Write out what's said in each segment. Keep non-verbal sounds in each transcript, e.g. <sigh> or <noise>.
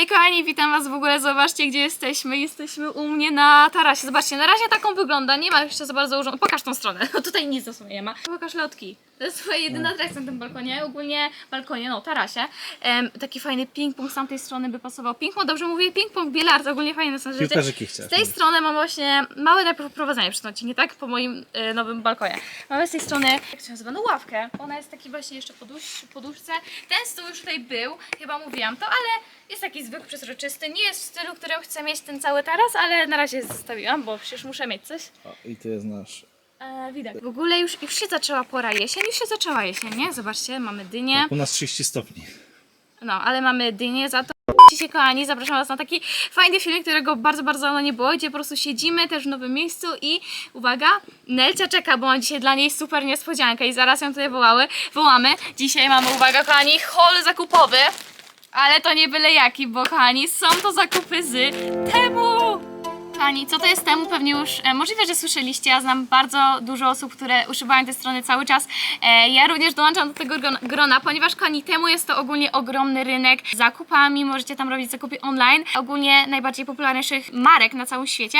Hej kochani, witam was w ogóle, zobaczcie gdzie jesteśmy. Jesteśmy u mnie na tarasie. Zobaczcie, na razie taką wygląda, nie ma jeszcze za bardzo urząd... Pokaż tą stronę, <laughs> no tutaj nic w sumie nie ma. Pokaż lotki. To jest twoja jedyna atrakcja na tym balkonie, ogólnie balkonie, no tarasie. Em, taki fajny ping-pong z tamtej strony by pasował. Ping-pong, dobrze mówię, ping-pong, bilard, ogólnie fajne są rzeczy. Piłkarzyki Z tej mówić. strony mam właśnie małe prowadzenie przy odcinie, tak? Po moim e, nowym balkonie. Mamy z tej strony, jak to się nazywa, no ławkę. Ona jest taki właśnie jeszcze podusz, poduszce. Ten stół już tutaj był, chyba mówiłam to, ale jest taki zwykły, przezroczysty. Nie jest w stylu, którym chcę mieć ten cały taras, ale na razie zostawiłam, bo przecież muszę mieć coś. O, I tu jest nasz. E, widać. W ogóle już, już się zaczęła pora jesień, już się zaczęła jesień, nie? Zobaczcie, mamy dynię. U nas 30 stopni. No, ale mamy dynię za to. Dzisiaj kochani, zapraszam Was na taki fajny film, którego bardzo, bardzo dawno nie było, gdzie po prostu siedzimy też w nowym miejscu i uwaga, Nelcia czeka, bo mam dzisiaj dla niej super niespodziankę i zaraz ją tutaj wołały, wołamy. Dzisiaj mamy, uwaga kochani, haul zakupowy, ale to nie byle jaki, bo kochani, są to zakupy z Temu! Kochani, co to jest temu? Pewnie już e, możliwe, że słyszeliście. Ja znam bardzo dużo osób, które używają tej strony cały czas. E, ja również dołączam do tego grona, ponieważ kochani, temu jest to ogólnie ogromny rynek z zakupami. Możecie tam robić zakupy online. Ogólnie najbardziej popularniejszych marek na całym świecie.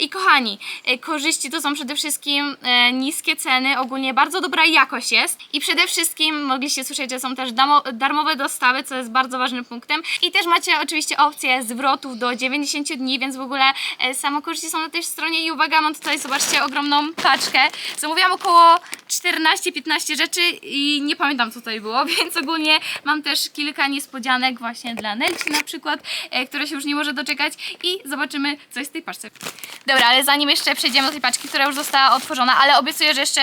I kochani, e, korzyści to są przede wszystkim e, niskie ceny, ogólnie bardzo dobra jakość jest. I przede wszystkim mogliście słyszeć, że są też damo, darmowe dostawy, co jest bardzo ważnym punktem. I też macie oczywiście opcję zwrotów do 90 dni, więc w ogóle e, same korzyści są na tej stronie. I uwaga, mam tutaj, zobaczcie, ogromną paczkę. Zamówiłam około 14-15 rzeczy i nie pamiętam co tutaj było, <laughs> więc ogólnie mam też kilka niespodzianek właśnie dla Nelci na przykład, e, która się już nie może doczekać i zobaczymy co jest w tej paczce. Dobra, ale zanim jeszcze przejdziemy do tej paczki, która już została otworzona, ale obiecuję, że jeszcze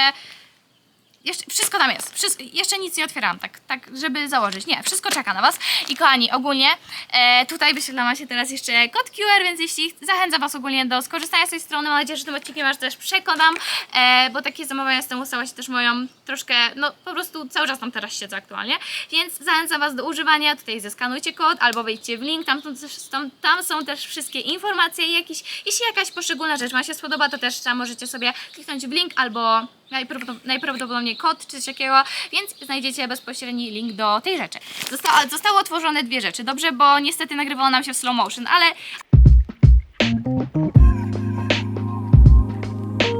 jeszcze, wszystko tam jest. Jeszcze nic nie otwierałam, tak, tak, żeby założyć. Nie, wszystko czeka na Was. I kochani, ogólnie e, tutaj wyświetla się teraz jeszcze kod QR, więc jeśli zachęcam Was ogólnie do skorzystania z tej strony, mam nadzieję, że tym odcinkiem Was też przekonam, e, bo takie zamawiania z tym stało się też moją troszkę, no po prostu cały czas tam teraz siedzę aktualnie, więc zachęcam Was do używania. Tutaj zeskanujcie kod albo wejdźcie w link, tam, tam, tam są też wszystkie informacje i jakieś, jeśli jakaś poszczególna rzecz Wam się spodoba, to też tam możecie sobie kliknąć w link albo najprawdopod- najprawdopodobniej kod czy coś takiego, więc znajdziecie bezpośredni link do tej rzeczy. Zostało, zostały otworzone dwie rzeczy, dobrze, bo niestety nagrywało nam się w slow motion, ale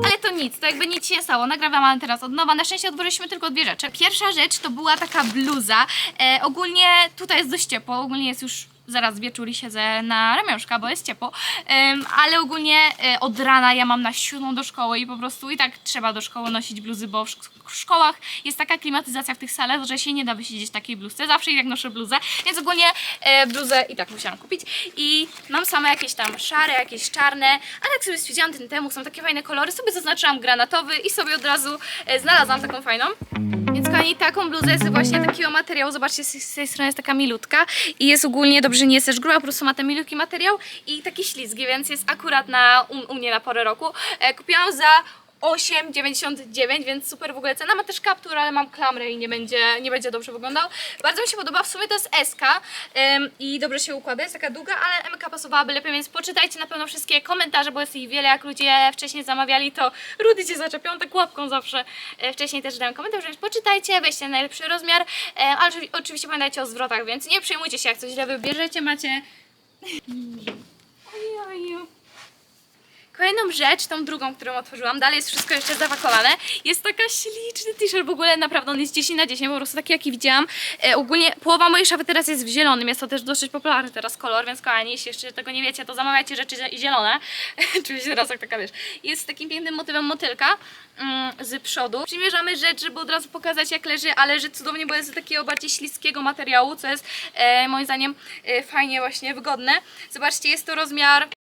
ale to nic, to jakby nic się nie stało. Nagrywamy teraz od nowa. Na szczęście otworzyliśmy tylko dwie rzeczy. Pierwsza rzecz to była taka bluza. E, ogólnie tutaj jest dość ciepło, ogólnie jest już zaraz wieczór i siedzę na ramionczka, bo jest ciepło, Em, ale ogólnie e, od rana ja mam na siódmą do szkoły i po prostu i tak trzeba do szkoły nosić bluzy, bo w, w szkołach jest taka klimatyzacja w tych salach, że się nie da wysiedzieć takiej bluzce. Zawsze i tak noszę bluzę, więc ogólnie e, bluzę i tak musiałam kupić i mam same jakieś tam szare, jakieś czarne, ale jak sobie stwierdziłam ten temu, są takie fajne kolory, sobie zaznaczyłam granatowy i sobie od razu e, znalazłam taką fajną. Więc kochani, taką bluzę jest właśnie takiego materiału, zobaczcie, z tej strony jest taka milutka i jest ogólnie, dobrze nie jest też gruba, po prostu ma ten milutki materiał i taki ślizgi, więc jest akurat na, u, u mnie na porę roku. E, kupiłam za 8,99, więc super w ogóle cena. Ma też kaptur, ale mam klamrę i nie będzie, nie będzie dobrze wyglądał. Bardzo mi się podoba, w sumie to jest SK ym, i dobrze się układa, jest taka długa, ale MK pasowałaby lepiej, więc poczytajcie na pewno wszystkie komentarze, bo jest ich wiele, jak ludzie wcześniej zamawiali, to Rudy cię zaczepią tak łapką zawsze. E, wcześniej też dałem komentarz, więc poczytajcie, weźcie najlepszy rozmiar, e, ale oczywi- oczywiście pamiętajcie o zwrotach, więc nie przejmujcie się, jak coś źle wybierzecie, macie... Kolejną rzecz, tą drugą, którą otworzyłam, dalej jest wszystko jeszcze zapakowane, jest taka śliczny t-shirt, w ogóle naprawdę on jest 10 na 10, po prostu taki jaki widziałam. E, ogólnie połowa mojej szafy teraz jest w zielonym, jest to też dosyć popularny teraz kolor, więc kochani, jeśli jeszcze tego nie wiecie, to zamawiajcie rzeczy zie- zielone. <laughs> Czuję się teraz jak taka, wiesz. Jest z takim pięknym motywem motylka mm, z przodu. Przymierzamy rzecz, żeby od razu pokazać jak leży, a leży cudownie, bo jest z takiego bardziej śliskiego materiału, co jest e, moim zdaniem e, fajnie właśnie wygodne. Zobaczcie, jest to rozmiar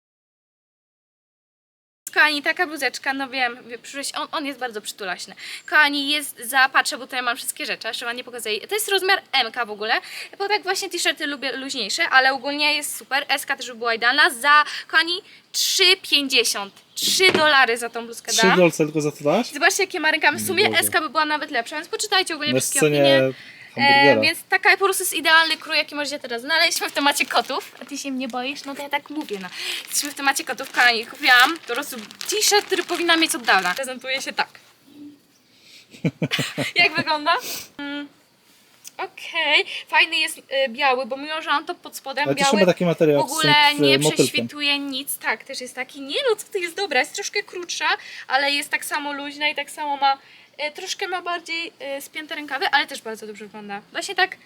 Kochani, taka bluzeczka, no wiem, wie- przyszłeś, on, on jest bardzo przytulaśny. Kochani, jest za, patrzę, bo tutaj mam wszystkie rzeczy, jeszcze wam nie pokazuję. To jest rozmiar MK w ogóle, bo tak właśnie t-shirty lubię luźniejsze, ale ogólnie jest super. SK też by była idealna. Za, kochani, 3,50. 3 dolary za tą bluzkę 3 dam. dolce tylko za to dasz? Zobaczcie, jakie ma rękawy. W sumie Boże. SK by była nawet lepsza, więc poczytajcie ogólnie Na wszystkie scenie opinie. E, hamburgera. więc taka po prostu jest idealny krój, jaki możecie teraz znaleźć. W temacie kotów. A ty się mnie boisz? No to ja tak mówię, no. Jesteśmy w temacie kotów, kochani. Kupiłam po prostu t-shirt, który powinna mieć od dawna. Prezentuje się tak. <laughs> Jak wygląda? Mm. Okej, fajny jest e, biały, bo mimo, że mam to pod spodem Ale też biały, chyba taki materiał w ogóle z, z nie motylkiem. prześwituje nic. Tak, też jest taki, nie no, co to jest dobra, jest troszkę krótsza, ale jest tak samo luźna i tak samo ma, e, troszkę ma bardziej e, spięte rękawy, ale też bardzo dobrze wygląda. Właśnie tak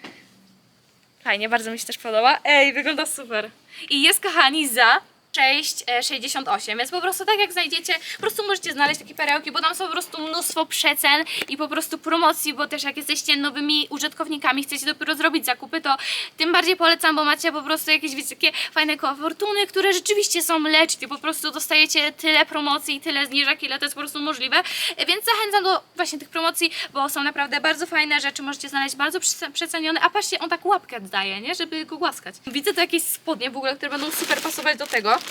fajnie, bardzo mi się też podoba. Ej, wygląda super. I jest, kochani, za 6,68, więc po prostu tak jak znajdziecie, po prostu możecie znaleźć takie perełki, bo tam są po prostu mnóstwo przecen i po prostu promocji, bo też jak jesteście nowymi użytkownikami, chcecie dopiero zrobić zakupy, to tym bardziej polecam, bo macie po prostu jakieś wiecie, takie fajne koła fortuny, które rzeczywiście są leczne, po prostu dostajecie tyle promocji i tyle zniżek, ile to jest po prostu możliwe, więc zachęcam do właśnie tych promocji, bo są naprawdę bardzo fajne rzeczy, możecie znaleźć bardzo przece- przecenione, a patrzcie, on tak łapkę daje, nie, żeby go głaskać. Widzę tu jakieś spodnie w ogóle, które będą super pasować do tego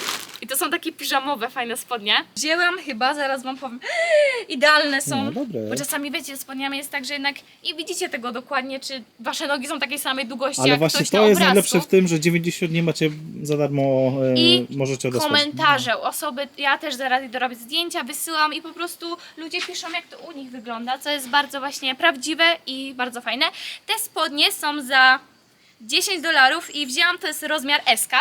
i to są takie piżamowe, fajne spodnie. Wzięłam chyba, zaraz wam powiem, <gasps> idealne są, No, dobre. bo czasami wiecie, z spodniami jest tak, że jednak nie widzicie tego dokładnie, czy wasze nogi są takiej samej długości Ale jak właśnie ktoś to na jest obrazku. najlepsze w tym, że 90 dni macie za darmo, e, I możecie odesłać. komentarze osoby, ja też zaraz idę robić zdjęcia, wysyłam i po prostu ludzie piszą jak to u nich wygląda, co jest bardzo właśnie prawdziwe i bardzo fajne. Te spodnie są za 10 dolarów i wzięłam to jest rozmiar SK,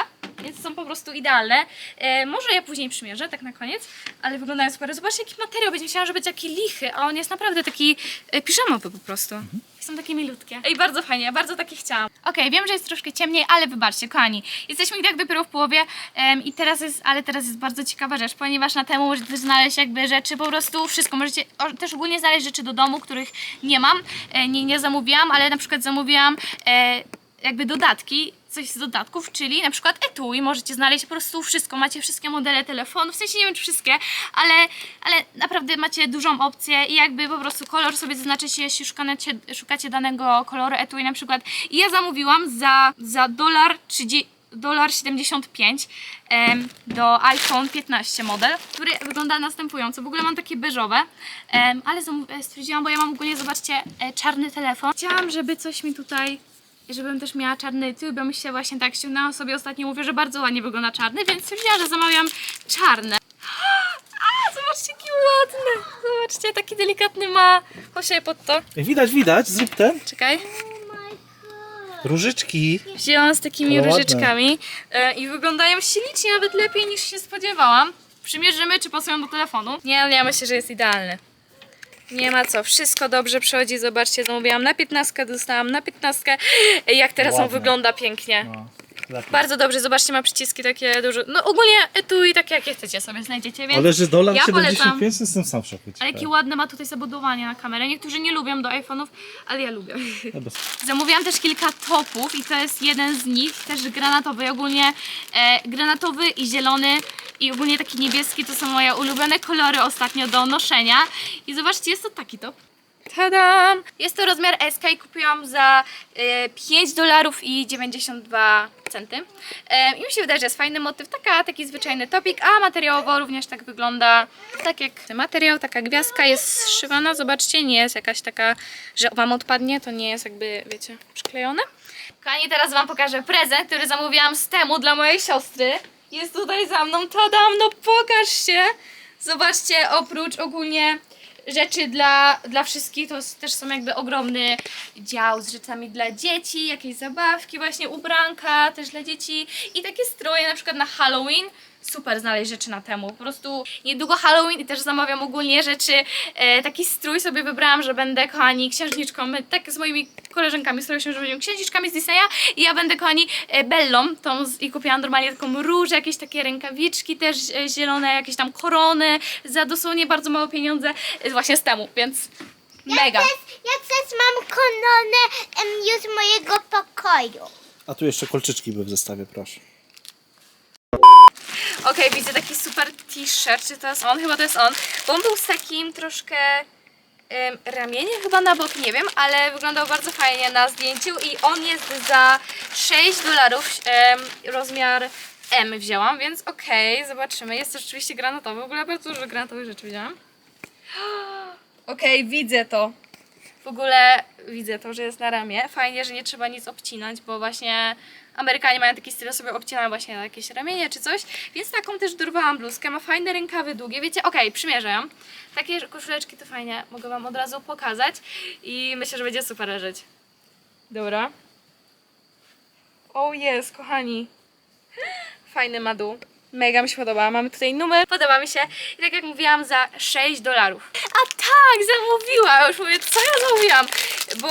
więc są po prostu idealne. E, może je później przymierzę, tak na koniec, ale wyglądają super. Zobaczcie jaki materiał, będzie myślałam, że będzie taki lichy, a on jest naprawdę taki e, piżamowy po prostu. Są takie milutkie. Ej, bardzo fajnie, ja bardzo takie chciałam. Okej, wiem, że jest troszkę ciemniej, ale wybaczcie, kochani. Jesteśmy i tak dopiero w połowie em, i teraz jest, ale teraz jest bardzo ciekawa rzecz, ponieważ na temu możecie znaleźć jakby rzeczy, po prostu wszystko. Możecie o, też ogólnie znaleźć rzeczy do domu, których nie mam, e, nie, nie zamówiłam, ale na przykład zamówiłam e, jakby dodatki, coś z dodatków, czyli na przykład etui, możecie znaleźć po prostu wszystko, macie wszystkie modele telefonów, w sensie nie wiem czy wszystkie, ale, ale naprawdę macie dużą opcję i jakby po prostu kolor sobie zaznaczycie, jeśli szukacie, szukacie danego koloru etui na przykład i ja zamówiłam za, za dolar 30 dolar 75 em, do iPhone 15 model, który wygląda następująco. W ogóle mam takie beżowe, em, ale e, stwierdziłam, bo ja mam ogólnie, zobaczcie, e, czarny telefon. Chciałam, żeby coś mi tutaj żebym też miała czarny tył, bo mi się właśnie tak ściągnęłam sobie ostatnio, mówię, że bardzo ładnie wygląda czarny, więc stwierdziłam, że zamawiam czarne. <gasps> A, zobaczcie, jaki ładny! Zobaczcie, taki delikatny ma. Chodź pod to. Widać, widać, zrób ten. Czekaj. Różyczki. Wzięłam z takimi ładne. różyczkami e, i wyglądają ślicznie, nawet lepiej niż się spodziewałam. Przymierzymy, czy pasują do telefonu. Nie, ale ja myślę, że jest idealny. Nie ma co, wszystko dobrze przychodzi, zobaczcie, zamówiłam na 15, dostałam na 15. Ej, Jak teraz on wygląda pięknie. No, lepiej. Bardzo dobrze, zobaczcie, ma przyciski takie duże. No ogólnie etui takie jakie chcecie sobie znajdziecie, więc... Ale że dolar ja 75 polecam. jestem sam w szoku. Ale jakie ładne ma tutaj zabudowanie na kamerę. Niektórzy nie lubią do iPhone'ów, ale ja lubię. Bez- <laughs> Zamówiłam też kilka topów i to jest jeden z nich, też granatowy. Ogólnie e, granatowy i zielony i ogólnie taki niebieski to są moje ulubione kolory ostatnio do noszenia. I zobaczcie, jest to taki top. Tadam! Jest to rozmiar SK i kupiłam za e, 5 dolarów i 92 centy. E, I mi się wydaje, że jest fajny motyw, taka, taki zwyczajny topik, a materiałowo również tak wygląda, tak jak materiał, taka gwiazdka jest zszywana, zobaczcie, nie jest jakaś taka, że Wam odpadnie, to nie jest jakby, wiecie, przyklejone. Kochani, teraz Wam pokażę prezent, który zamówiłam z temu dla mojej siostry. Jest tutaj za mną, tadam, no pokaż się! Zobaczcie, oprócz ogólnie rzeczy dla, dla wszystkich, to też są jakby ogromny dział z rzeczami dla dzieci, jakieś zabawki, właśnie ubranka też dla dzieci i takie stroje na przykład na Halloween. Super znaleźć rzeczy na temu. Po prostu niedługo Halloween i też zamawiam ogólnie rzeczy. E, taki strój sobie wybrałam, że będę, kochani, księżniczką. My, tak z moimi koleżankami starałyśmy, że będziemy księżniczkami z Disneya i ja będę, kochani, e, Bellą tą z, i kupiłam normalnie taką róż, jakieś takie rękawiczki też e, zielone, jakieś tam korony za dosłownie bardzo mało pieniądze e, właśnie z temu, więc mega. Ja też, ja też mam koronę em, już mojego pokoju. A tu jeszcze kolczyczki były w zestawie, proszę. Okej, widzę taki super t-shirt, czy to jest on? Chyba to jest on, bo on był z takim troszkę em, ramieniem chyba na bok, nie wiem, ale wyglądał bardzo fajnie na zdjęciu i on jest za 6 dolarów, em, rozmiar M wzięłam, więc okej, zobaczymy. Jest to rzeczywiście granatowy, w ogóle bardzo dużo granatowych rzeczy wzięłam. <gasps> Okej, widzę to. W ogóle widzę to, że jest na ramię. Fajnie, że nie trzeba nic obcinać, bo właśnie Amerykanie mają taki styl, sobie obcinają właśnie na jakieś ramienie czy coś. Więc taką też dorwałam bluzkę. Ma fajne rękawy długie. Wiecie, okej, przymierzę ją. Takie koszuleczki to fajnie. Mogę Wam od razu pokazać. I myślę, że będzie super leżeć. Dobra. O jest, kochani. Fajny ma dół. Mega mi się podoba. Mamy tutaj numer. Podoba mi się. I tak jak mówiłam, za 6 dolarów. A tak, zamówiłam. Już mówię, co ja zamówiłam? Bo...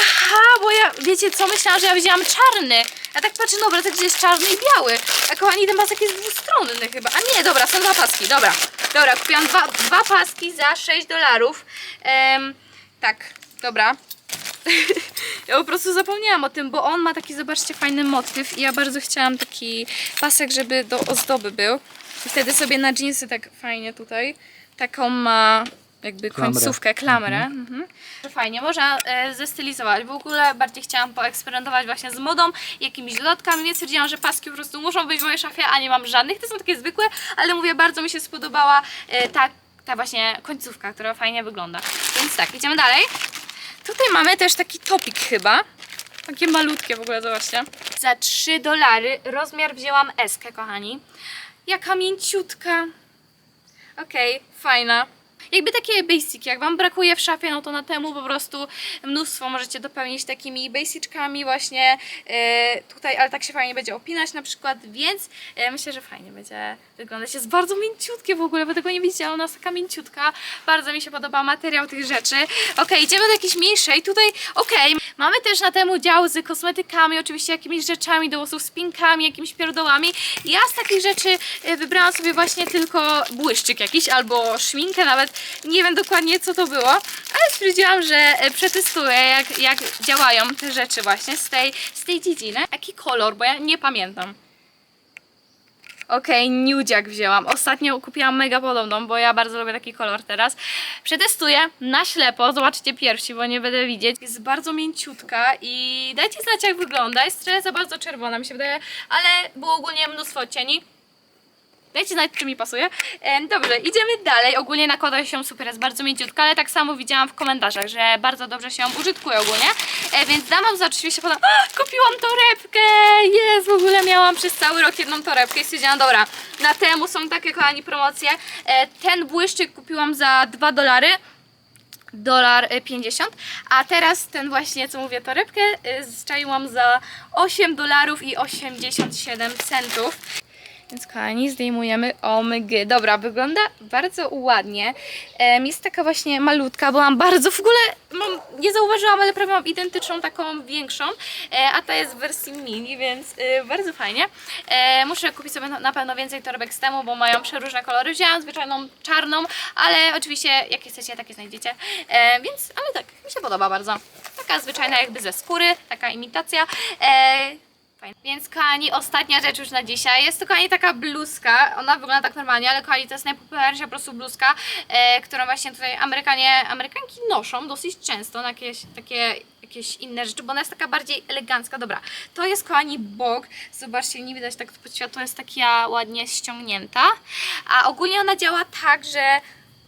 Aha, bo ja, wiecie co, myślałam, że ja wzięłam czarny. Ja tak patrzę na obrazek, że jest czarny i biały. A kochani, ten pasek jest dwustronny chyba. A nie, dobra, są dwa paski, dobra. Dobra, kupiłam dwa, dwa paski za 6 dolarów. Tak, dobra. <laughs> Ja po prostu zapomniałam o tym, bo on ma taki, zobaczcie, fajny motyw i ja bardzo chciałam taki pasek, żeby do ozdoby był. I wtedy sobie na jeansy tak fajnie tutaj, taką ma jakby Klamrę. końcówkę, klamrę. Mhm. Fajnie, można e, zestylizować. W ogóle bardziej chciałam poeksperymentować właśnie z modą, jakimiś dodatkami, więc stwierdziłam, że paski po prostu muszą być w mojej szafie, a nie mam żadnych. Te są takie zwykłe, ale mówię, bardzo mi się spodobała e, ta, ta właśnie końcówka, która fajnie wygląda. Więc tak, idziemy dalej. Tutaj mamy też taki topik chyba. Takie malutkie w ogóle, zobaczcie. Za 3 dolary rozmiar wzięłam eskę, kochani. Jaka mięciutka. Okej, fajna. Jakby takie basic, jak Wam brakuje w szafie, no to na temu po prostu mnóstwo możecie dopełnić takimi basiczkami właśnie e, tutaj, ale tak się fajnie będzie opinać na przykład, więc e, myślę, że fajnie będzie wyglądać. Jest bardzo mięciutkie w ogóle, bo tego nie widziałam, ona jest taka mięciutka. Bardzo mi się podoba materiał tych rzeczy. Okej, idziemy do jakiejś mniejszej. Tutaj, okej, mamy też na temu dział z kosmetykami, oczywiście jakimiś rzeczami do włosów, spinkami, jakimiś pierdołami. Ja z takich rzeczy e, wybrałam sobie właśnie tylko błyszczyk jakiś, albo szminkę nawet, nie wiem dokładnie co to było, ale stwierdziłam, że e, przetestuję jak, jak działają te rzeczy właśnie z tej, z tej dziedziny. Jaki kolor, bo ja nie pamiętam. Okej, nudziak wzięłam. Ostatnio kupiłam mega podobną, bo ja bardzo lubię taki kolor teraz. Przetestuję na ślepo, zobaczcie pierwsi, bo nie będę widzieć. Jest bardzo mięciutka i dajcie znać jak wygląda. Jest trochę za bardzo czerwona mi się wydaje, ale było ogólnie mnóstwo odcieni. Dajcie znać, czy mi pasuje. E, Dobrze, idziemy dalej. Ogólnie nakłada się super, jest bardzo mięciutka, ale tak samo widziałam w komentarzach, że bardzo dobrze się użytkuje ogólnie. E, Więc damam za oczywiście podam. Kupiłam torebkę! Jest, w ogóle miałam przez cały rok jedną torebkę i stwierdziłam, dobra, na temu są takie kochani promocje. E, Ten błyszczyk kupiłam za 2 dolary dolar e, 50, a teraz ten właśnie, co mówię, torebkę e, zczaiłam za 8 dolarów i 87 centów. Więc kochani, zdejmujemy omygy. Dobra, wygląda bardzo ładnie. Jest taka właśnie malutka, bo mam bardzo, w ogóle mam, nie zauważyłam, ale prawie mam identyczną, taką większą, e, a ta jest w wersji mini, więc e, bardzo fajnie. E, muszę kupić sobie na, na pewno więcej torebek z temu, bo mają przeróżne kolory. Wzięłam zwyczajną czarną, ale oczywiście jakie chcecie, takie znajdziecie. E, więc, ale tak, mi się podoba bardzo. Taka zwyczajna jakby ze skóry, taka imitacja. Fajne. Więc kochani, ostatnia rzecz już na dzisiaj. Jest to kochani taka bluzka. Ona wygląda tak normalnie, ale kochani, to jest najpopularniejsza po prostu bluzka, e, którą właśnie tutaj Amerykanie, Amerykanki noszą dosyć często na jakieś takie jakieś inne rzeczy, bo ona jest taka bardziej elegancka. Dobra, to jest kochani bok. Zobaczcie, nie widać tak pod światło, jest taka ładnie ściągnięta. A ogólnie ona działa tak, że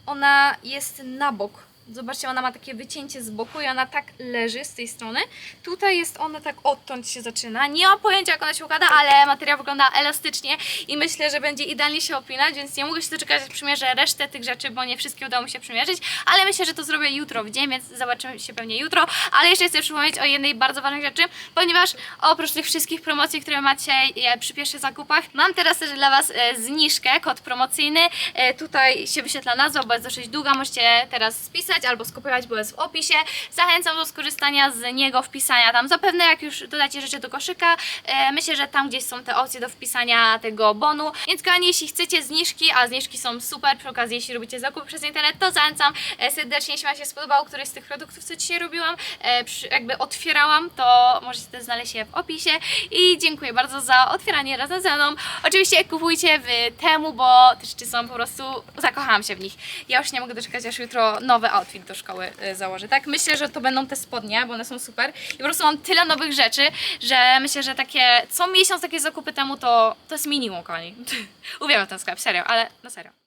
ona jest na bok. Zobaczcie, ona ma takie wycięcie z boku i ona tak leży z tej strony. Tutaj jest ona tak odtąd się zaczyna. Nie mam pojęcia jak ona się układa, ale materiał wygląda elastycznie i myślę, że będzie idealnie się opinać, więc nie mogę się doczekać, aż przymierzę resztę tych rzeczy, bo nie wszystkie udało mi się przymierzyć, ale myślę, że to zrobię jutro w dzień, więc zobaczymy się pewnie jutro. Ale jeszcze chcę przypomnieć o jednej bardzo ważnej rzeczy, ponieważ oprócz tych wszystkich promocji, które macie e, przy pierwszych zakupach, mam teraz też dla Was e, zniżkę, kod promocyjny. E, Tutaj się wyświetla nazwa, bo jest dosyć długa, możecie teraz spisać albo skopiować, bo jest w opisie. Zachęcam do skorzystania z niego, wpisania tam. Zapewne jak już dodacie rzeczy do koszyka, e, myślę, że tam gdzieś są te opcje do wpisania tego bonu. Więc kochani, jeśli chcecie zniżki, a zniżki są super, przy okazji jeśli robicie zakup przez internet, to zachęcam e, serdecznie, jeśli Wam się spodobał któryś z tych produktów, co dzisiaj robiłam, e, przy, jakby otwierałam, to możecie też znaleźć je w opisie. I dziękuję bardzo za otwieranie razem ze mną. Oczywiście kupujcie w temu, bo te rzeczy są po prostu, zakochałam się w nich. Ja już nie mogę doczekać, aż jutro nowy outfit do szkoły e, założę. Tak, myślę, że to będą te spodnie, bo one są super. I po prostu mam tyle nowych rzeczy, że myślę, że takie co miesiąc takie zakupy temu to, to jest minimum, kochani. <laughs> Uwielbiam ten sklep, serio, ale na serio.